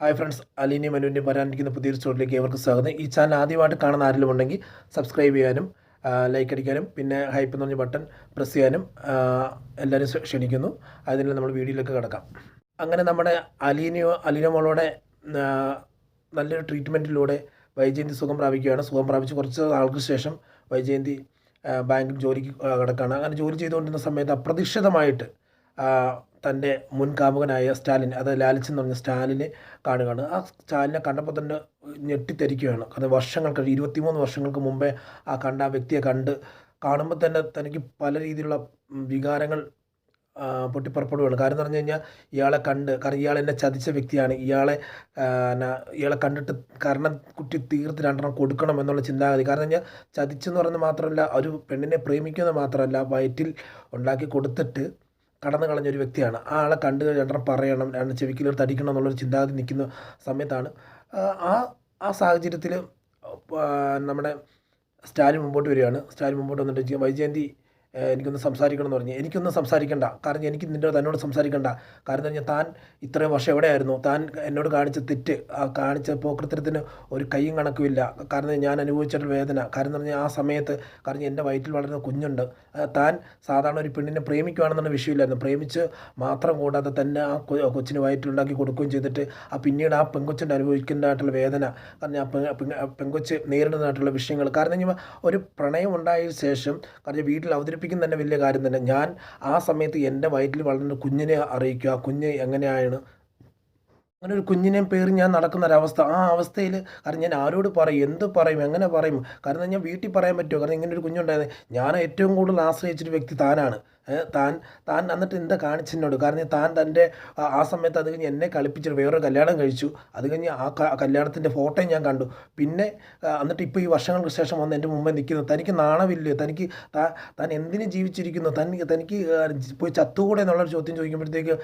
Hi friends അലീനി മനുവിന്റെ വരാനിരിക്കുന്ന പുതിയൊരു സ്റ്റോറിലേക്ക് ഏവർക്ക് സ്വാഗതം. ഈ ചാനൽ ആദ്യമായിട്ട് കാണുന്ന ആരെങ്കിലും ഉണ്ടെങ്കിൽ സബ്സ്ക്രൈബ് ചെയ്യാനും ലൈക്ക് അടിക്കാനും പിന്നെ ഹൈപ്പ് എന്ന് പറഞ്ഞ ബട്ടൺ പ്രസ് ചെയ്യാനും എല്ലാവരും ക്ഷണിക്കുന്നു. അതിന് നമ്മൾ വീഡിയോയിലേക്ക് കിടക്കാം. അങ്ങനെ നമ്മുടെ അലീനിയോ അലീന മോളോടെ നല്ലൊരു ട്രീറ്റ്മെന്റിലൂടെ വൈജയന്തി സുഖം പ്രാപിക്കുകയാണ്. സുഖം പ്രാപിച്ച് കുറച്ച് നാൾക്ക് ശേഷം വൈജയന്തി ബാങ്കിൽ ജോലിക്ക് കിടക്കുകയാണ് അങ്ങനെ ജോലി ചെയ്തുകൊണ്ടിരുന്ന സമയത്ത് അപ്രതീക്ഷിതമായിട്ട് തന്റെ മുൻകാമുകനായ സ്റ്റാലിൻ അത് ലാലിച്ചൻ എന്ന് പറഞ്ഞ സ്റ്റാലിനെ കാണുകയാണ്. ആ സ്റ്റാലിനെ കണ്ടപ്പോൾ തന്നെ ഞെട്ടിത്തരിക്കുകയാണ്. കാരണം വർഷങ്ങൾക്ക് ഇരുപത്തിമൂന്ന് വർഷങ്ങൾക്ക് മുമ്പേ ആ കണ്ട ആ വ്യക്തിയെ കണ്ട് കാണുമ്പോൾ തന്നെ തനിക്ക് പല രീതിയിലുള്ള വികാരങ്ങൾ പൊട്ടിപ്പുറപ്പെടുകയാണ്. കാരണം എന്ന് പറഞ്ഞു കഴിഞ്ഞാൽ ഇയാളെ കണ്ട് കാരണം ഇയാൾ എന്നെ ചതിച്ച വ്യക്തിയാണ്. ഇയാളെ ഇയാളെ കണ്ടിട്ട് കാരണം കുട്ടി തീർത്ത് രണ്ടെണ്ണം കൊടുക്കണം എന്നുള്ള ചിന്താഗതി. കാരണം കഴിഞ്ഞാൽ ചതിച്ചെന്ന് പറയുന്നത് മാത്രമല്ല ഒരു പെണ്ണിനെ പ്രേമിക്കുന്നത് മാത്രമല്ല വയറ്റിൽ ഉണ്ടാക്കി കൊടുത്തിട്ട് കടന്നു കളഞ്ഞ ഒരു വ്യക്തിയാണ്. ആ ആളെ കണ്ടു ഞാൻ പറയണം രണ്ട് ചെവിക്കിലെടുത്ത് അടിക്കണം എന്നുള്ളൊരു ചിന്താഗതി നിൽക്കുന്ന സമയത്താണ് ആ, ആ സാഹചര്യത്തിൽ നമ്മുടെ സ്റ്റാലിൻ മുമ്പോട്ട് വരികയാണ്. സ്റ്റാലിൻ മുമ്പോട്ട് വന്നിട്ട് വൈജയന്തി എനിക്കൊന്ന് സംസാരിക്കണം എന്ന് പറഞ്ഞു. എനിക്കൊന്നും സംസാരിക്കണ്ട. കാരണം എനിക്ക് നിന്നോട് തന്നോട് സംസാരിക്കണ്ട. കാരണം എന്ന് പറഞ്ഞാൽ താൻ ഇത്രയും വർഷം എവിടെയായിരുന്നു? താൻ എന്നോട് കാണിച്ച തെറ്റ് ആ കാണിച്ച പോക്കൃത്തരത്തിന് ഒരു കൈയും കണക്കുമില്ല. കാരണം ഞാൻ അനുഭവിച്ചൊരു വേദന. കാരണം എന്ന് പറഞ്ഞാൽ ആ സമയത്ത് കാരണം എന്റെ വയറ്റിൽ വളരുന്ന കുഞ്ഞുണ്ട്. താൻ സാധാരണ ഒരു പെണ്ണിനെ പ്രേമിക്കുകയാണെന്നുള്ള വിഷയമില്ലായിരുന്നു. പ്രേമിച്ച് മാത്രം കൂടാതെ തന്നെ ആ കൊച്ചിന് വയറ്റിലുണ്ടാക്കി കൊടുക്കുകയും ചെയ്തിട്ട് ആ പിന്നീട് ആ പെങ്കൊച്ചിന്റെ അനുഭവിക്കേണ്ടതായിട്ടുള്ള വേദന കാരണം ആ പെങ്കൊച്ച് നേരിടുന്നതായിട്ടുള്ള വിഷയങ്ങൾ. കാരണം ഒരു പ്രണയം ഉണ്ടായ ശേഷം കാരണം വീട്ടിൽ അവതരിപ്പിക്കുന്ന തന്നെ വലിയ കാര്യം തന്നെ ഞാൻ ആ സമയത്ത് എന്റെ വയറ്റിൽ വളർന്ന കുഞ്ഞിനെ അറിയിക്കുക കുഞ്ഞ് എങ്ങനെയാണ് അങ്ങനെ ഒരു കുഞ്ഞിനെയും പേര് ഞാൻ നടക്കുന്ന ഒരവസ്ഥ ആ അവസ്ഥയിൽ കാരണം ഞാൻ ആരോട് പറയും? എന്ത് പറയും? എങ്ങനെ പറയും? കാരണം ഞാൻ വീട്ടിൽ പറയാൻ പറ്റുമോ? കാരണം ഇങ്ങനെ ഒരു കുഞ്ഞുണ്ടായത് ഞാൻ ഏറ്റവും കൂടുതൽ ആശ്രയിച്ചൊരു വ്യക്തി താനാണ്. താൻ താൻ എന്നിട്ട് എന്താ കാണിച്ചെന്നോട് കാരണം താൻ തന്റെ ആ- സമയത്ത് അത് കഴിഞ്ഞ് എന്നെ കളിപ്പിച്ചിട്ട് വേറൊരു കല്യാണം കഴിച്ചു. അത് കഴിഞ്ഞ് ആ കല്യാണത്തിന്റെ ഫോട്ടോയും ഞാൻ കണ്ടു. പിന്നെ എന്നിട്ട് ഇപ്പോൾ ഈ വർഷങ്ങൾക്ക് ശേഷം വന്ന് എന്റെ മുമ്പേ നിൽക്കുന്നു. തനിക്ക് നാണമില്ലേ തനിക്ക് താൻ എന്തിനു ജീവിച്ചിരിക്കുന്നു? തനിക്ക് ആ, പോയി ചത്തുകൂടെ എന്നുള്ളൊരു ചോദ്യം ചോദിക്കുമ്പോഴത്തേക്ക്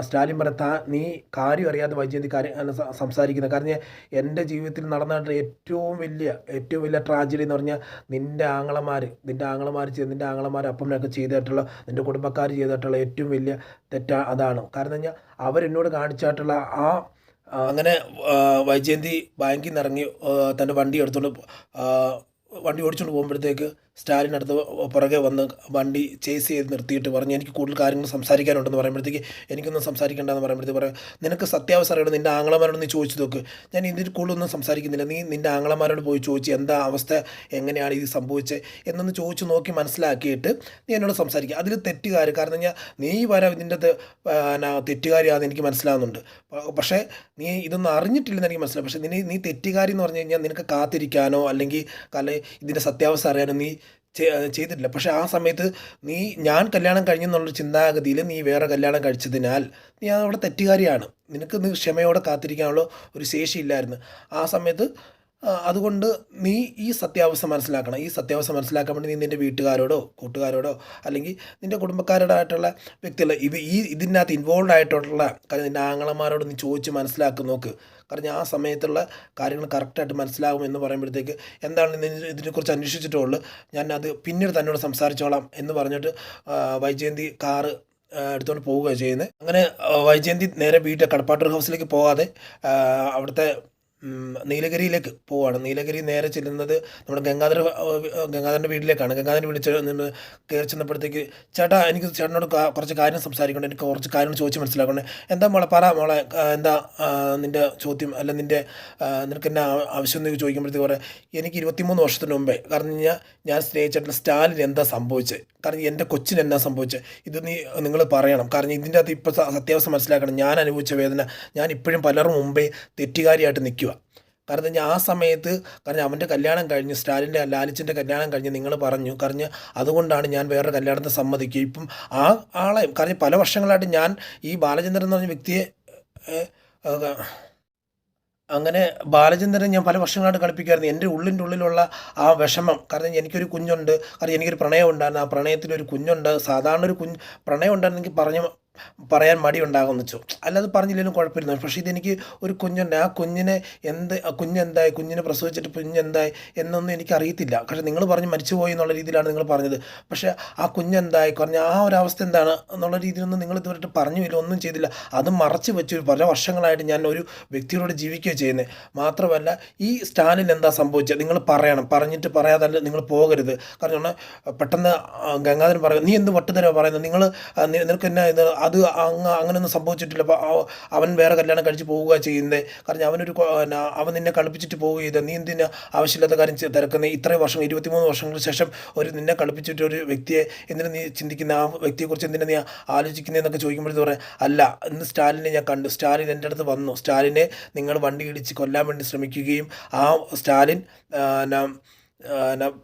സ്റ്റാലിൻ പറഞ്ഞ താ നീ കാര്യം അറിയാതെ വൈജയന്തി കാര്യം സംസാരിക്കുന്നത് കാരണം എന്റെ ജീവിതത്തിൽ നടന്നിട്ട് ഏറ്റവും വലിയ ഏറ്റവും വലിയ ട്രാജഡി എന്ന് പറഞ്ഞാൽ നിന്റെ ആങ്ങളമാർ നിന്റെ ആങ്ങളമാർ ചെയ്ത് നിന്റെ ആങ്ങളമാർ അപ്പനൊക്കെ ചെയ്തിട്ടുള്ള നിന്റെ കുടുംബക്കാർ ചെയ്തിട്ടുള്ള ഏറ്റവും വലിയ തെറ്റാ അതാണ്. കാരണം കഴിഞ്ഞാൽ അവരെന്നോട് കാണിച്ചായിട്ടുള്ള ആ അങ്ങനെ വൈജയന്തി ബാങ്കിൽ നിന്ന് ഇറങ്ങി തന്റെ വണ്ടി എടുത്തുകൊണ്ട് വണ്ടി ഓടിച്ചുകൊണ്ട് പോകുമ്പോഴത്തേക്ക് സ്റ്റാലിൻ അടുത്ത് പുറകെ വന്ന് വണ്ടി ചേസ് ചെയ്ത് നിർത്തിയിട്ട് പറഞ്ഞു എനിക്ക് കൂടുതൽ കാര്യങ്ങൾ സംസാരിക്കാനുണ്ടെന്ന് പറയുമ്പോഴത്തേക്ക് എനിക്കൊന്നും സംസാരിക്കേണ്ടെന്ന് പറയുമ്പോഴത്തേക്ക് പറയാം. നിനക്ക് സത്യാവസ്ഥ അറിയണം നിന്റെ ആംഗ്ലമാരോട് നീ ചോദിച്ചു നോക്ക്. ഞാൻ ഇതിൽ കൂടുതലൊന്നും സംസാരിക്കുന്നില്ല. നീ നിന്റെ ആംഗ്ലമാരോട് പോയി ചോദിച്ച് എന്താ അവസ്ഥ എങ്ങനെയാണ് ഇത് സംഭവിച്ചത് എന്നൊന്ന് ചോദിച്ചു നോക്കി മനസ്സിലാക്കിയിട്ട് നീ എന്നോട് സംസാരിക്കുക അതിൽ തെറ്റുകാർ കാരണം ഞാൻ നീ വരെ ഇതിന്റെ തെറ്റുകാരിയാണെന്ന് എനിക്ക് മനസ്സിലാവുന്നുണ്ട്. പക്ഷേ നീ ഇതൊന്നും അറിഞ്ഞിട്ടില്ലെന്ന് എനിക്ക് മനസ്സിലാവും പക്ഷേ നീ നീ തെറ്റുകാരി എന്ന് പറഞ്ഞു കഴിഞ്ഞാൽ നിനക്ക് കാത്തിരിക്കാനോ അല്ലെങ്കിൽ കല ഇതിന്റെ സത്യാവസ്ഥ അറിയാനോ നീ ചെയ്തിട്ടില്ല. പക്ഷേ ആ സമയത്ത് നീ ഞാൻ കല്യാണം കഴിഞ്ഞെന്നുള്ളൊരു ചിന്താഗതിയിൽ നീ വേറെ കല്യാണം കഴിച്ചതിനാൽ നീ അവിടെ തെറ്റുകാരിയാണ്. നിനക്ക് നീ ക്ഷമയോടെ കാത്തിരിക്കാനുള്ള ഒരു ശേഷിയില്ലായിരുന്നു. ആ സമയത്ത് അതുകൊണ്ട് നീ ഈ സത്യാവസ്ഥ മനസ്സിലാക്കണം. ഈ സത്യാവസ്ഥ മനസ്സിലാക്കാൻ വേണ്ടി നീ നിന്റെ വീട്ടുകാരോടോ കൂട്ടുകാരോടോ അല്ലെങ്കിൽ നിന്റെ കുടുംബക്കാരോടായിട്ടുള്ള വ്യക്തികൾ ഇത് ഈ ഇതിനകത്ത് ഇൻവോൾവ് ആയിട്ടുള്ള നിന്റെ ആങ്ങളമാരോട് നീ ചോദിച്ച് മനസ്സിലാക്കി നോക്ക്. കാരണം ആ സമയത്തുള്ള കാര്യങ്ങൾ കറക്റ്റായിട്ട് മനസ്സിലാകും എന്ന് പറയുമ്പോഴത്തേക്ക് എന്താണ് ഇതിനെക്കുറിച്ച് അന്വേഷിച്ചിട്ടുള്ളൂ. ഞാൻ അത് പിന്നീട് തന്നോട് സംസാരിച്ചോളാം എന്ന് പറഞ്ഞിട്ട് വൈജയന്തി കാറ് എടുത്തുകൊണ്ട് പോവുകയാണ് ചെയ്യുന്നത് അങ്ങനെ വൈജയന്തി നേരെ വീട്ടിൽ കടപ്പാട്ടൂർ ഹൗസിലേക്ക് പോകാതെ അവിടുത്തെ നീലഗിരിയിലേക്ക് പോവാണ്. നീലഗിരി നേരെ ചെല്ലുന്നത് നമ്മുടെ ഗംഗാധര ഗംഗാധരന്റെ വീട്ടിലേക്കാണ്. ഗംഗാധരന്റെ വീട്ടിൽ ചെന്ന് നിന്ന് കയറി ചെന്നപ്പോഴത്തേക്ക് ചേട്ടാ എനിക്ക് ചേട്ടനോട് കുറച്ച് കാര്യം സംസാരിക്കണം എനിക്ക് കുറച്ച് കാര്യങ്ങൾ ചോദിച്ച് മനസ്സിലാക്കണം എന്താ മോളെ പറ മോളെ എന്താ നിന്റെ ചോദ്യം അല്ല നിന്റെ നിനക്ക് എന്നാ ആവശ്യം എന്ന് ചോദിക്കുമ്പോഴത്തേക്ക് പറയാം എനിക്ക് ഇരുപത്തിമൂന്ന് വർഷത്തിന് മുമ്പേ കാരണം കഴിഞ്ഞാൽ ഞാൻ സ്നേഹിച്ചിട്ടുള്ള സ്റ്റാലിൻ എന്താ സംഭവിച്ചത് കാരണം എന്റെ കൊച്ചിന് എന്നാ സംഭവിച്ചത് ഇത് നീ നിങ്ങൾ പറയണം. കാരണം ഇതിന്റെ അകത്ത് ഇപ്പോൾ സത്യാവസ്ഥ മനസ്സിലാക്കണം. ഞാൻ അനുഭവിച്ച വേദന. ഞാൻ ഇപ്പോഴും പലരും മുമ്പേ തെറ്റുകാരിയായിട്ട് നിൽക്കുക കാരണം എന്താ ആ സമയത്ത് കാരണം അവന്റെ കല്യാണം കഴിഞ്ഞ് സ്റ്റാലിന്റെ ലാലിച്ചിന്റെ കല്യാണം കഴിഞ്ഞ് നിങ്ങൾ പറഞ്ഞു കാരണം അതുകൊണ്ടാണ് ഞാൻ വേറൊരു കല്യാണത്തെ സമ്മതിക്കുക. ഇപ്പം ആ ആളെ കാരണം പല വർഷങ്ങളായിട്ട് ഞാൻ ഈ ബാലചന്ദ്രൻ എന്ന് പറഞ്ഞ വ്യക്തിയെ അങ്ങനെ ബാലചന്ദ്രൻ ഞാൻ പല വർഷങ്ങളായിട്ട് കളിപ്പിക്കായിരുന്നു. എന്റെ ഉള്ളിന്റെ ഉള്ളിലുള്ള ആ വിഷമം കാരണം എനിക്കൊരു കുഞ്ഞുണ്ട് കാരണം എനിക്കൊരു പ്രണയം ഉണ്ടായിരുന്നു ആ പ്രണയത്തിലൊരു കുഞ്ഞുണ്ട് സാധാരണ ഒരു കുഞ്ഞ് പ്രണയം ഉണ്ടായിരുന്നെങ്കിൽ പറഞ്ഞ് പറയാൻ മടി ഉണ്ടാകുമെന്ന് വെച്ചു. അല്ലാതെ പറഞ്ഞില്ലെങ്കിലും കുഴപ്പമില്ല. പക്ഷേ ഇതെനിക്ക് ഒരു കുഞ്ഞുണ്ട്. ആ കുഞ്ഞിനെ എന്ത് കുഞ്ഞെന്തായി കുഞ്ഞിനെ പ്രസവിച്ചിട്ട് കുഞ്ഞെന്തായി എന്നൊന്നും എനിക്ക് അറിയത്തില്ല. പക്ഷേ നിങ്ങൾ പറഞ്ഞ് മരിച്ചുപോയി എന്നുള്ള രീതിയിലാണ് നിങ്ങൾ പറഞ്ഞത്. പക്ഷേ ആ കുഞ്ഞെന്തായി കുറഞ്ഞ ആ ഒരു അവസ്ഥ എന്താണ് എന്നുള്ള രീതിയിലൊന്നും നിങ്ങൾ ഇതുവരെ പറഞ്ഞില്ല ഒന്നും ചെയ്തില്ല. അത് മറച്ച് വെച്ച് പല വർഷങ്ങളായിട്ട് ഞാൻ ഒരു വ്യക്തിയോട് ജീവിക്കുകയോ ചെയ്യുന്നത്. മാത്രമല്ല ഈ സ്റ്റാലിൻ എന്താ സംഭവിച്ചത്? നിങ്ങൾ പറയണം. പറഞ്ഞിട്ട് പറയാതെ നിങ്ങൾ പോകരുത്. കാരണം പെട്ടെന്ന് ഗംഗാധരൻ പറയുന്നത് നീ എന്ത് വട്ടുതരോ പറയുന്നത്? നിങ്ങൾ നിനക്ക് എന്നാ ഇത് അത് അങ്ങ് അങ്ങനെയൊന്നും സംഭവിച്ചിട്ടില്ല. അപ്പോൾ അവൻ വേറെ കല്യാണം കഴിച്ച് പോവുക ചെയ്യുന്നത് കാരണം അവനൊരു അവൻ നിന്നെ കളിപ്പിച്ചിട്ട് പോവുക ചെയ്ത്. നീ എന്തിനാ ആവശ്യമില്ലാത്ത കാര്യം തിരക്കുന്നത് ഇത്രയും വർഷം ഇരുപത്തിമൂന്ന് വർഷങ്ങൾക്ക് ശേഷം ഒരു നിന്നെ കളിപ്പിച്ചിട്ട് ഒരു വ്യക്തിയെ എന്തിനാ നീ ചിന്തിക്കുന്ന? ആ വ്യക്തിയെക്കുറിച്ച് എന്തിനാ നീ ആലോചിക്കുന്നതെന്നൊക്കെ ചോദിക്കുമ്പോഴത്തെ പറയാം അല്ല ഇന്ന് സ്റ്റാലിനെ ഞാൻ കണ്ടു. സ്റ്റാലിൻ എന്റെ അടുത്ത് വന്നു. സ്റ്റാലിനെ നിങ്ങൾ വണ്ടി ഇടിച്ച് കൊല്ലാൻ വേണ്ടി ശ്രമിക്കുകയും ആ സ്റ്റാലിൻ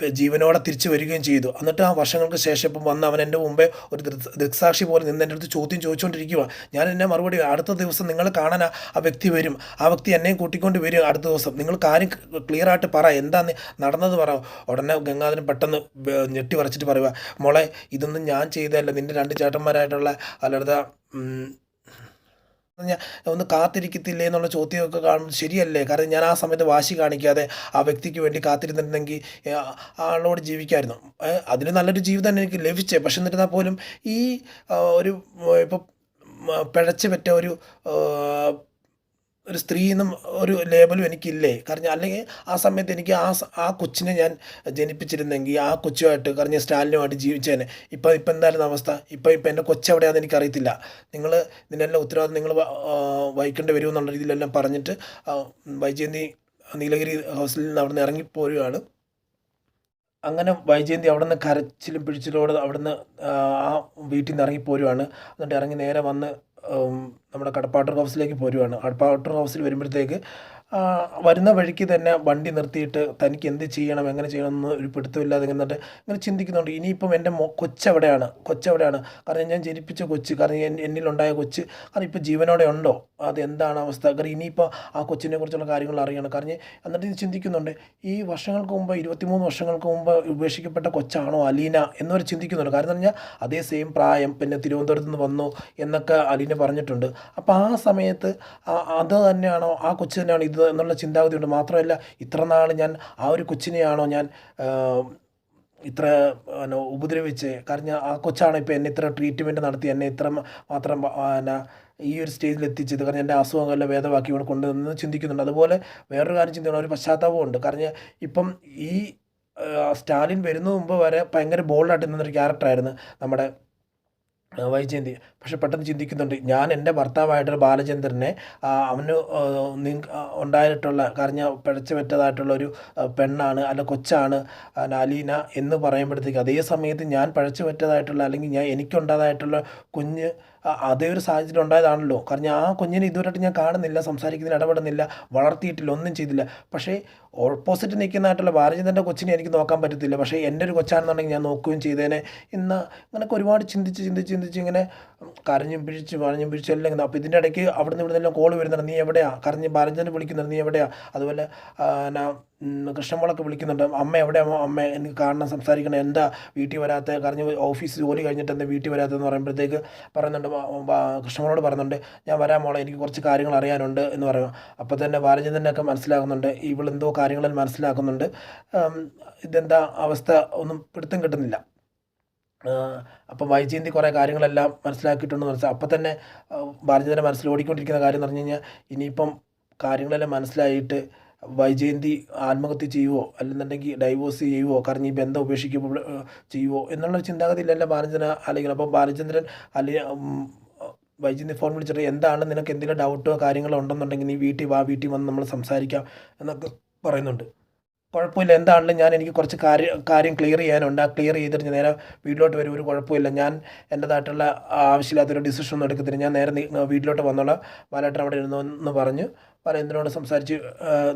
ജീവനോടെ തിരിച്ചു വരികയും ചെയ്തു. എന്നിട്ട് ആ വർഷങ്ങൾക്ക് ശേഷം ഇപ്പം വന്ന് അവൻ എന്റെ മുമ്പേ ഒരു ദൃക്സാക്ഷി പോലെ നിന്ന് എന്റെ അടുത്ത് ചോദ്യം ചോദിച്ചുകൊണ്ടിരിക്കുക ഞാൻ എന്നെ മറുപടി അടുത്ത ദിവസം നിങ്ങൾ കാണാൻ ആ- വ്യക്തി വരും. ആ വ്യക്തി എന്നെയും കൂട്ടിക്കൊണ്ട് വരും അടുത്ത ദിവസം. നിങ്ങൾ കാര്യം ക്ലിയർ ആയിട്ട് പറ. എന്താന്ന് നടന്നത് പറ. ഉടനെ ഗംഗാധരൻ പെട്ടെന്ന് ഞെട്ടി വരച്ചിട്ട് പറയുക മോളെ ഇതൊന്നും ഞാൻ ചെയ്തതല്ല. നിന്റെ രണ്ട് ചേട്ടന്മാരായിട്ടുള്ള അല്ലാതെ ഒന്ന് കാത്തിരിക്കത്തില്ലേ എന്നുള്ള ചോദ്യമൊക്കെ കാണുന്നത് ശരിയല്ലേ? കാരണം ഞാൻ ആ സമയത്ത് വാശി കാണിക്കാതെ ആ വ്യക്തിക്ക് വേണ്ടി കാത്തിരുന്നിരുന്നെങ്കിൽ ആളോട് ജീവിക്കായിരുന്നു. അതിന് നല്ലൊരു ജീവിതം എനിക്ക് ലഭിച്ചേ. പക്ഷെ എന്നിരുന്നാൽ പോലും ഈ ഒരു ഇപ്പം പിഴച്ചു പറ്റ ഒരു ഒരു സ്ത്രീ എന്നും ഒരു ലേബലും എനിക്കില്ലേ? കാരണം അല്ലെങ്കിൽ ആ സമയത്ത് എനിക്ക് ആ ആ കൊച്ചിനെ ഞാൻ ജനിപ്പിച്ചിരുന്നെങ്കിൽ ആ കൊച്ചുമായിട്ട് കാരണം സ്റ്റാലിനുമായിട്ട് ജീവിച്ചേനെ. ഇപ്പം ഇപ്പം എന്തായിരുന്നു അവസ്ഥ? ഇപ്പം ഇപ്പം എന്റെ കൊച്ചെവിടെയാണെന്ന് എനിക്കറിയത്തില്ല. നിങ്ങൾ ഇതിനെല്ലാം ഉത്തരവാദിത്വം നിങ്ങൾ വഹിക്കേണ്ടി വരുമെന്നുള്ള രീതിയിലെല്ലാം പറഞ്ഞിട്ട് വൈജയന്തി നീലഗിരി ഹൗസിൽ നിന്ന് അവിടെ നിന്ന് ഇറങ്ങിപ്പോരുകയാണ് അങ്ങനെ വൈജയന്തി അവിടെ നിന്ന് കരച്ചിലും പിടിച്ചിലോടെ അവിടെ നിന്ന് ആ വീട്ടിൽ നിന്ന് ഇറങ്ങിപ്പോരുവാണ്. എന്നിട്ട് ഇറങ്ങി നേരെ വന്ന് നമ്മുടെ കടപ്പാട്ടർ ഹൗസിലേക്ക് പോരുവാണ്. കടപ്പാട്ടർ ഹൗസിൽ വരുമ്പോഴത്തേക്ക് വരുന്ന വഴിക്ക് തന്നെ വണ്ടി നിർത്തിയിട്ട് തനിക്ക് എന്ത് ചെയ്യണം എങ്ങനെ ചെയ്യണം എന്ന് ഒരു പിടുത്തമില്ലാതെ ഇങ്ങനെ ഇങ്ങനെ ചിന്തിക്കുന്നുണ്ട്. ഇനിയിപ്പം എന്റെ കൊച്ചെവിടെയാണ് കൊച്ചെവിടെയാണ്. കാരണം ഞാൻ ജനിപ്പിച്ച കൊച്ച് കാരണം എന്നിലുണ്ടായ കൊച്ച് കാരണം ഇപ്പോൾ ജീവനോടെ ഉണ്ടോ? അത് എന്താണ് അവസ്ഥ? കാരണം ഇനിയിപ്പോൾ ആ കൊച്ചിനെ കുറിച്ചുള്ള കാര്യങ്ങൾ അറിയണം. കാരണം എന്നിട്ട് ഇത് ചിന്തിക്കുന്നുണ്ട്. ഈ വർഷങ്ങൾക്ക് മുമ്പ് ഇരുപത്തിമൂന്ന് വർഷങ്ങൾക്ക് മുമ്പ് ഉപേക്ഷിക്കപ്പെട്ട കൊച്ചാണോ അലീന എന്നവർ ചിന്തിക്കുന്നുണ്ട്. കാരണം എന്ന് പറഞ്ഞാൽ അതേ സെയിം പ്രായം പിന്നെ തിരുവനന്തപുരത്ത് നിന്ന് വന്നു എന്നൊക്കെ അലീന പറഞ്ഞിട്ടുണ്ട്. അപ്പോൾ ആ സമയത്ത് അത് തന്നെയാണോ ആ കൊച്ചു തന്നെയാണോ ഇത് എന്നുള്ള ചിന്താഗതി ചിന്താഗതിയുണ്ട്. മാത്രമല്ല ഇത്ര നാൾ ഞാൻ ആ ഒരു കൊച്ചിനെയാണോ ഞാൻ ഇത്ര ഉപദ്രവിച്ച് കാരണം ആ കൊച്ചാണ് ഇപ്പോൾ എന്നെ ഇത്ര ട്രീറ്റ്മെന്റ് നടത്തി എന്നെ ഇത്ര മാത്രം ഈ ഒരു സ്റ്റേജിൽ എത്തിച്ചത്. കാരണം എന്റെ അസുഖങ്ങളെല്ലാം ഭേദമാക്കി ഇവിടെ കൊണ്ടുവന്ന് ചിന്തിക്കുന്നുണ്ട്. അതുപോലെ വേറൊരു കാര്യം ചിന്തിക്കണം. ഒരു പശ്ചാത്താപമുണ്ട് കാരണം ഇപ്പം ഈ സ്റ്റാലിൻ വരുന്ന മുമ്പ് വരെ ഭയങ്കര ബോൾഡായിട്ട് നിന്നൊരു ക്യാരക്ടറായിരുന്നു നമ്മുടെ വൈജയന്തി പക്ഷെ പെട്ടെന്ന് ചിന്തിക്കുന്നുണ്ട്. ഞാൻ എന്റെ ഭർത്താവായിട്ടൊരു ബാലചന്ദ്രനെ അവന് ഉണ്ടായിട്ടുള്ള കറിഞ്ഞ പിഴച്ചു പറ്റതായിട്ടുള്ള ഒരു പെണ്ണാണ് അല്ല കൊച്ചാണ് അലീന എന്ന് പറയുമ്പോഴത്തേക്ക് അതേ സമയത്ത് ഞാൻ പഴച്ചു പറ്റതായിട്ടുള്ള അല്ലെങ്കിൽ ഞാൻ എനിക്കുണ്ടായതായിട്ടുള്ള കുഞ്ഞ് അതേ ഒരു സാഹചര്യം ഉണ്ടായതാണല്ലോ. കാരണം ആ കുഞ്ഞിനെ ഇതുവരെയായിട്ട് ഞാൻ കാണുന്നില്ല സംസാരിക്കുന്നില്ല ഇടപെടുന്നില്ല വളർത്തിയിട്ടില്ല ഒന്നും ചെയ്തില്ല. പക്ഷേ ഓപ്പോസിറ്റ് നിൽക്കുന്നതായിട്ടുള്ള ഭാരചന്ദ്രന്റെ കൊച്ചിനെ എനിക്ക് നോക്കാൻ പറ്റത്തില്ല. പക്ഷേ എന്റെ ഒരു കൊച്ചാണെന്നുണ്ടെങ്കിൽ ഞാൻ നോക്കുകയും ചെയ്തേനെ. ഇന്ന് അങ്ങനെയൊക്കെ ഒരുപാട് ചിന്തിച്ച് ചിന്തിച്ച് ചിന്തിച്ച് ഇങ്ങനെ കരഞ്ഞും പിഴിച്ച് പറഞ്ഞും പിഴിച്ച് എല്ലാം അപ്പോൾ ഇതിന്റെ ഇടയ്ക്ക് അവിടെ നിന്ന് ഇവിടെ നിന്നെല്ലാം കോൾ വരുന്നുണ്ട്. നീ എവിടെയാണ് കരഞ്ഞ് ഭാരചന്ദ്രൻ വിളിക്കുന്നുണ്ട്. നീ എവിടെയാണ് അതുപോലെ എന്നാ കൃഷ്ണമോളൊക്കെ വിളിക്കുന്നുണ്ട്. അമ്മ എവിടെ അമ്മ എനിക്ക് കാണണം സംസാരിക്കണം. എന്താ വീട്ടിൽ വരാത്ത? കരഞ്ഞ് ഓഫീസ് ജോലി കഴിഞ്ഞിട്ട് എന്താ വീട്ടിൽ വരാത്തതെന്ന് പറയുമ്പോഴത്തേക്ക് പറയുന്നുണ്ട് കൃഷ്ണമോളോട് പറയുന്നുണ്ട് ഞാൻ വരാൻ മോളെ എനിക്ക് കുറച്ച് കാര്യങ്ങൾ അറിയാനുണ്ട് എന്ന് പറയും അപ്പോൾ തന്നെ ബാലചന്ദ്രനൊക്കെ മനസ്സിലാക്കുന്നുണ്ട്. ഇവളെന്തോ കാര്യങ്ങളിൽ മനസ്സിലാക്കുന്നുണ്ട്. ഇതെന്താ അവസ്ഥ? ഒന്നും പിടുത്തം കിട്ടുന്നില്ല. അപ്പം വൈജയന്തി കുറേ കാര്യങ്ങളെല്ലാം മനസ്സിലാക്കിയിട്ടുണ്ടെന്ന് വെച്ചാൽ അപ്പം തന്നെ ബാലചന്ദ്രൻ മനസ്സിൽ ഓടിക്കൊണ്ടിരിക്കുന്ന കാര്യം എന്ന് പറഞ്ഞു കഴിഞ്ഞാൽ ഇനിയിപ്പം കാര്യങ്ങളെല്ലാം മനസ്സിലായിട്ട് വൈജയന്തി ആത്മഹത്യ ചെയ്യുവോ? അല്ലെന്നുണ്ടെങ്കിൽ ഡൈവോഴ്സ് ചെയ്യുവോ? കാരണം ബന്ധം ഉപേക്ഷിക്കുമ്പോൾ ഏഹ്, ചെയ്യുവോ? എന്നുള്ള ചിന്താഗതിയിലല്ല ബാലചന്ദ്രൻ അല്ലെങ്കിൽ അപ്പോൾ ബാലചന്ദ്രൻ അല്ലെങ്കിൽ വൈജയന്തി ഫോൺ വിളിച്ചിട്ട് എന്താണ് നിനക്ക് എന്തെങ്കിലും ഡൗട്ടോ കാര്യങ്ങളോ ഉണ്ടെന്നുണ്ടെങ്കിൽ നീ വീട്ടിൽ വാ വീട്ടിൽ വന്ന് നമ്മൾ സംസാരിക്കാം എന്നൊക്കെ പറയുന്നുണ്ട്. കുഴപ്പമില്ല. എന്താണെങ്കിലും ഞാൻ എനിക്ക് കുറച്ച് കാര്യം കാര്യം ക്ലിയർ ചെയ്യാനുണ്ട്. ആ ക്ലിയർ ചെയ്തിട്ട് ഞാൻ നേരെ വീട്ടിലോട്ട് വരും. ഒരു കുഴപ്പമില്ല. ഞാൻ എന്റെതായിട്ടുള്ള ആവശ്യമില്ലാത്തൊരു ഡിസിഷൻ ഒന്നും എടുക്കത്തില്ല. ഞാൻ നേരെ വീട്ടിലോട്ട് വന്നോളാം. ബാലേട്ടൻ അവിടെ ഇരുന്നു എന്ന് പറഞ്ഞ് ബാലേന്ദ്രനോട് സംസാരിച്ച്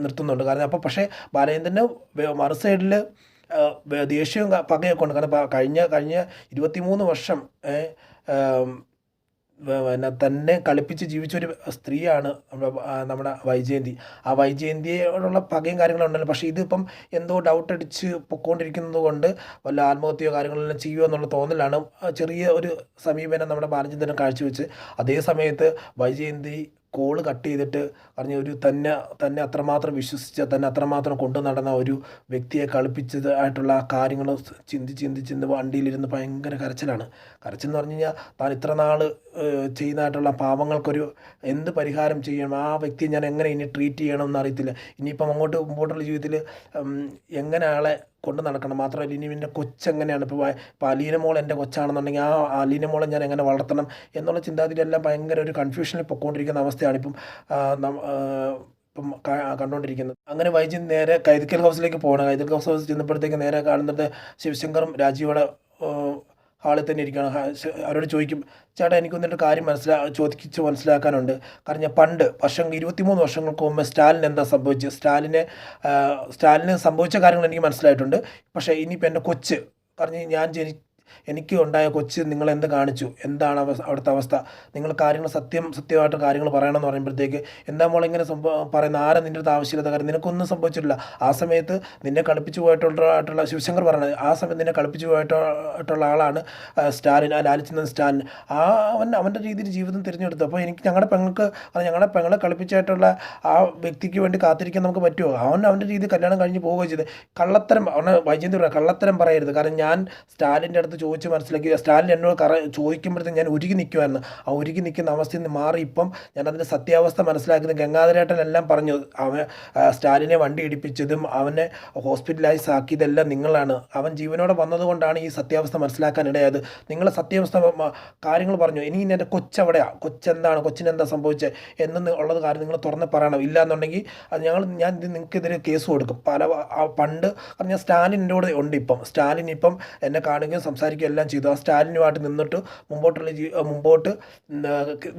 നിർത്തുന്നുണ്ട്. കാരണം അപ്പോൾ പക്ഷേ ബാലേന്ദ്രന് മറു സൈഡിൽ ദേഷ്യവും പകയൊക്കെ ഉണ്ട്. കാരണം കഴിഞ്ഞ കഴിഞ്ഞ ഇരുപത്തിമൂന്ന് വർഷം പിന്നെ തന്നെ കളിപ്പിച്ച് ജീവിച്ചൊരു സ്ത്രീയാണ് നമ്മുടെ വൈജയന്തി. ആ വൈജയന്തിയോടുള്ള പകയും കാര്യങ്ങളും ഉണ്ടല്ലോ. പക്ഷേ ഇതിപ്പം എന്തോ ഡൗട്ട് അടിച്ച് പൊക്കോണ്ടിരിക്കുന്നത് കൊണ്ട് വല്ല ആത്മഹത്യയോ കാര്യങ്ങളെല്ലാം ചെയ്യുമോ എന്നുള്ള തോന്നലാണ്. ചെറിയ ഒരു സമീപനം നമ്മുടെ ബാലചന്ദ്രൻ കാഴ്ചവെച്ച്. അതേ സമയത്ത് വൈജയന്തി കോൾ കട്ട് ചെയ്തിട്ട് പറഞ്ഞ ഒരു തന്നെ തന്നെ അത്രമാത്രം വിശ്വസിച്ച തന്നെ അത്രമാത്രം കൊണ്ടു നടന്ന ഒരു വ്യക്തിയെ കളിപ്പിച്ചതായിട്ടുള്ള ആ കാര്യങ്ങൾ ചിന്തി ചിന്തി ചിന്തി വണ്ടിയിലിരുന്ന് ഭയങ്കര കരച്ചിലാണ്. കരച്ചിൽ എന്ന് പറഞ്ഞു കഴിഞ്ഞാൽ താൻ ഇത്ര നാൾ ചെയ്യുന്നതായിട്ടുള്ള പാവങ്ങൾക്കൊരു എന്ത് പരിഹാരം ചെയ്യണം? ആ വ്യക്തിയെ ഞാൻ എങ്ങനെ ഇനി ട്രീറ്റ് ചെയ്യണമെന്ന് അറിയത്തില്ല ഇനിയിപ്പം അങ്ങോട്ട് മുമ്പോട്ടുള്ള ജീവിതത്തിൽ എങ്ങനെ ആളെ കൊണ്ട് നടക്കണം. മാത്രമല്ല ഇനി എന്റെ കൊച്ചെങ്ങനെയാണ്? ഇപ്പോൾ ഇപ്പോൾ അലീന മോൾ എന്റെ കൊച്ചാണെന്നുണ്ടെങ്കിൽ ആ അലീന മോളെ ഞാൻ എങ്ങനെ വളർത്തണം എന്നുള്ള ചിന്താഗതിയിലെല്ലാം ഭയങ്കര ഒരു കൺഫ്യൂഷനിൽ പൊയ്ക്കൊണ്ടിരിക്കുന്ന അവസ്ഥയാണ് ഇപ്പം ഇപ്പം കണ്ടുകൊണ്ടിരിക്കുന്നത് അങ്ങനെ വൈകി നേരെ കൈതക്കൽ ഹൗസിലേക്ക് പോകണം കൈതക്കൽ ഹൗസ് ചെന്നപ്പോഴത്തേക്ക് നേരെ കാണുന്നത് ശിവശങ്കറും രാജീവയുടെ ഹാളിൽ തന്നെ ഇരിക്കുകയാണ്. അവരോട് ചോദിക്കും ചേട്ടാ എനിക്ക് വന്നിട്ട് കാര്യം മനസ്സിലാ ചോദിച്ച് മനസ്സിലാക്കാനുണ്ട്. കാരണം ഞാൻ പണ്ട് വർഷം ഇരുപത്തിമൂന്ന് വർഷങ്ങൾക്ക് മുമ്പ് സ്റ്റാലിൻ എന്താ സംഭവിച്ചത് സ്റ്റാലിനെ സ്റ്റാലിന് സംഭവിച്ച കാര്യങ്ങൾ എനിക്ക് മനസ്സിലായിട്ടുണ്ട്. പക്ഷേ ഇനിയിപ്പോൾ എന്റെ കൊച്ച് പറഞ്ഞ് ഞാൻ ജനി എനിക്ക് ഉണ്ടായ കൊച്ച് നിങ്ങൾ എന്ത് കാണിച്ചു? എന്താണ് അവ- അവിടുത്തെ അവസ്ഥ? നിങ്ങൾ കാര്യങ്ങൾ സത്യം സത്യമായിട്ട് കാര്യങ്ങൾ പറയണമെന്ന് പറയുമ്പോഴത്തേക്ക് എന്താ മോളെ ഇങ്ങനെ സംഭവം പറയുന്ന? ആരാ നിന്റെ അടുത്ത് ആവശ്യമില്ലാത്ത കാര്യം? നിനക്കൊന്നും സംഭവിച്ചിട്ടില്ല. ആ സമയത്ത് നിന്നെ കളിപ്പിച്ചു പോയിട്ടുള്ള ശിവശങ്കർ പറയണത് ആ സമയത്ത് നിന്നെ കളിപ്പിച്ചു പോയിട്ടുള്ള ആളാണ് സ്റ്റാലിൻ. ആ ലാലിച്ചന്ദ്രൻ സ്റ്റാലിൻ. ആ അവൻ അവന്റെ രീതിയിൽ ജീവിതം തിരഞ്ഞെടുത്തു. അപ്പോൾ എനിക്ക് ഞങ്ങളുടെ പെങ്ങൾക്ക് ഞങ്ങളുടെ പെങ്ങളെ കളിപ്പിച്ചായിട്ടുള്ള ആ വ്യക്തിക്ക് വേണ്ടി കാത്തിരിക്കാൻ നമുക്ക് പറ്റുമോ? അവൻ അവന്റെ രീതിയിൽ കല്യാണം കഴിഞ്ഞ് പോവുകയും ചെയ്ത് കള്ളത്തരം അവനെ വൈജയന്തി കള്ളത്തരം പറയരുത്. കാരണം ഞാൻ സ്റ്റാലിന്റെ അടുത്ത് ചോദിച്ച് മനസ്സിലാക്കി. സ്റ്റാലിൻ എന്നോട് കറ ചോദിക്കുമ്പോഴത്തേക്ക് ഞാൻ ഒരുക്കി നിൽക്കുമായിരുന്നു ആ ഒരുക്കി നിൽക്കുന്ന അവസ്ഥയിൽ നിന്ന് മാറി ഇപ്പം ഞാൻ അതിന്റെ സത്യാവസ്ഥ മനസ്സിലാക്കുന്നത് ഗംഗാധരേട്ടൻ എല്ലാം പറഞ്ഞു. അവൻ സ്റ്റാലിനെ വണ്ടി ഇടിപ്പിച്ചതും അവനെ ഹോസ്പിറ്റലൈസ് ആക്കിയതെല്ലാം നിങ്ങളാണ്. അവൻ ജീവനോടെ വന്നതുകൊണ്ടാണ് ഈ സത്യാവസ്ഥ മനസ്സിലാക്കാൻ ഇടയായത്. നിങ്ങൾ സത്യാവസ്ഥ കാര്യങ്ങൾ പറഞ്ഞു. ഇനി എന്റെ കൊച്ചെവിടെയാണ് കൊച്ചെന്താണ്? കൊച്ചിനെന്താ സംഭവിച്ചത് എന്ന് ഉള്ളത് കാര്യം നിങ്ങൾ തുറന്ന് പറയണം. ഇല്ല എന്നുണ്ടെങ്കിൽ അത് ഞങ്ങൾ ഞാൻ നിങ്ങൾക്കെതിരെ കേസ് കൊടുക്കും. പല പണ്ട് പറഞ്ഞാൽ സ്റ്റാലിൻ എന്റെ കൂടെ ഉണ്ട് ഇപ്പം. സ്റ്റാലിൻ ഇപ്പം എന്നെ കാണുകയും സംസാരിക്കുകയും എല്ലാം ചെയ്തു. ആ സ്റ്റാലിനുമായിട്ട് നിന്നിട്ട് മുമ്പോട്ടുള്ള മുമ്പോട്ട്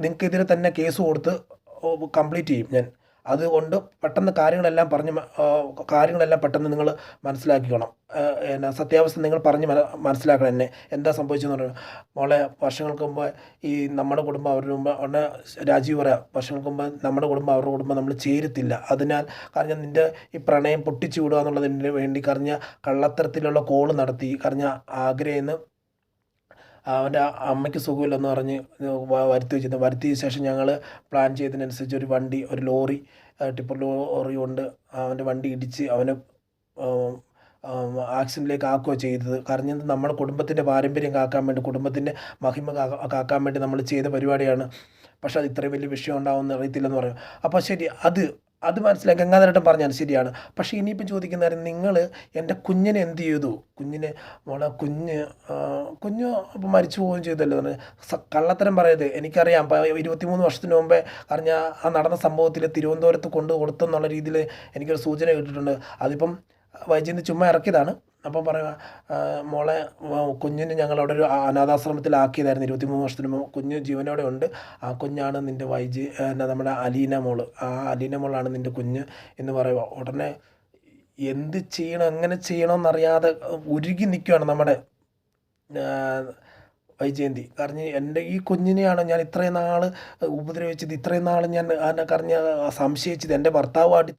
നിങ്ങൾക്കെതിരെ തന്നെ കേസ് കൊടുത്ത് കംപ്ലീറ്റ് ചെയ്യും ഞാൻ. അതുകൊണ്ട് പെട്ടെന്ന് കാര്യങ്ങളെല്ലാം പറഞ്ഞ് കാര്യങ്ങളെല്ലാം പെട്ടെന്ന് നിങ്ങൾ മനസ്സിലാക്കിക്കണം. എന്നാ സത്യാവസ്ഥ നിങ്ങൾ പറഞ്ഞ് മന- മനസ്സിലാക്കണം എന്നെ. എന്താ സംഭവിച്ചതെന്ന് പറഞ്ഞു മോളെ വർഷങ്ങൾക്ക് മുമ്പ് ഈ നമ്മുടെ കുടുംബം അവരുടെ മുമ്പ് ഉടനെ രാജീവ് പറയാം. വർഷങ്ങൾക്ക് മുമ്പ് നമ്മുടെ കുടുംബം അവരുടെ കുടുംബം നമ്മൾ ചേരത്തില്ല. അതിനാൽ കാരണം നിന്റെ ഈ പ്രണയം പൊട്ടിച്ചു വിടുക എന്നുള്ളതിന് വേണ്ടി കറിഞ്ഞ കള്ളത്തരത്തിലുള്ള കോൾ നടത്തി കറിഞ്ഞ ആഗ്രയിൽ അവന്റെ അമ്മയ്ക്ക് സുഖമില്ലെന്ന് പറഞ്ഞ് വരുത്തി വെച്ചിരുന്നു. വരുത്തിയ ശേഷം ഞങ്ങൾ പ്ലാൻ ചെയ്തതിനനുസരിച്ച് ഒരു വണ്ടി ഒരു ലോറി ടിപ്പർ ലോറി കൊണ്ട് അവന്റെ വണ്ടി ഇടിച്ച് അവനെ ആക്സിഡന്റിലേക്ക് ആക്കുകയോ ചെയ്തത്. കാരണം നമ്മുടെ കുടുംബത്തിന്റെ പാരമ്പര്യം കാക്കാൻ വേണ്ടി കുടുംബത്തിന്റെ മഹിമ കാക്കാൻ വേണ്ടി നമ്മൾ ചെയ്ത പരിപാടിയാണ്. പക്ഷെ അത് ഇത്രയും വലിയ വിഷയം ഉണ്ടാവുമെന്ന് അറിയത്തില്ലെന്ന് പറയും. അപ്പോൾ ശരി അത് അത് മനസ്സിലായി. ഗംഗാധരട്ടൻ പറഞ്ഞാൽ ശരിയാണ്. പക്ഷേ ഇനിയിപ്പം ചോദിക്കുന്ന കാര്യം നിങ്ങൾ എന്റെ കുഞ്ഞിനെ എന്ത് ചെയ്തു? കുഞ്ഞിനെ മോളെ കുഞ്ഞ് കുഞ്ഞ് അപ്പം മരിച്ചു പോവുകയും ചെയ്തല്ലോ കള്ളത്തരം പറയത് എനിക്കറിയാം. ഇരുപത്തിമൂന്ന് വർഷത്തിന് മുമ്പേ അറിഞ്ഞ ആ നടന്ന സംഭവത്തിൽ തിരുവനന്തപുരത്ത് കൊണ്ടു കൊടുത്തെന്നുള്ള രീതിയിൽ എനിക്കൊരു സൂചന കിട്ടിയിട്ടുണ്ട് അതിപ്പം വൈദ്യുതി ചുമ്മാ ഇറക്കിയതാണ്. അപ്പം പറയുക മോളെ കുഞ്ഞിന് അവിടെ ഒരു അനാഥാശ്രമത്തിലാക്കിയതായിരുന്നു. ഇരുപത്തി മൂന്ന് വർഷത്തിന് മുമ്പ് കുഞ്ഞ് ജീവനോടെ ഉണ്ട്. ആ കുഞ്ഞാണ് നിന്റെ വൈജി എന്നാ നമ്മുടെ അലീന മോൾ. ആ അലീന മോളാണ് നിന്റെ കുഞ്ഞ് എന്ന് പറയുക. ഉടനെ എന്ത് ചെയ്യണം എങ്ങനെ ചെയ്യണമെന്നറിയാതെ ഉരുകി നിൽക്കുകയാണ് നമ്മുടെ വൈജയന്തി. കാരണം എന്റെ ഈ കുഞ്ഞിനെയാണ് ഞാൻ ഇത്രയും നാൾ ഉപദ്രവിച്ചത്. ഇത്രയും നാൾ ഞാൻ കറിഞ്ഞ് സംശയിച്ചത്. എന്റെ ഭർത്താവായിട്ട്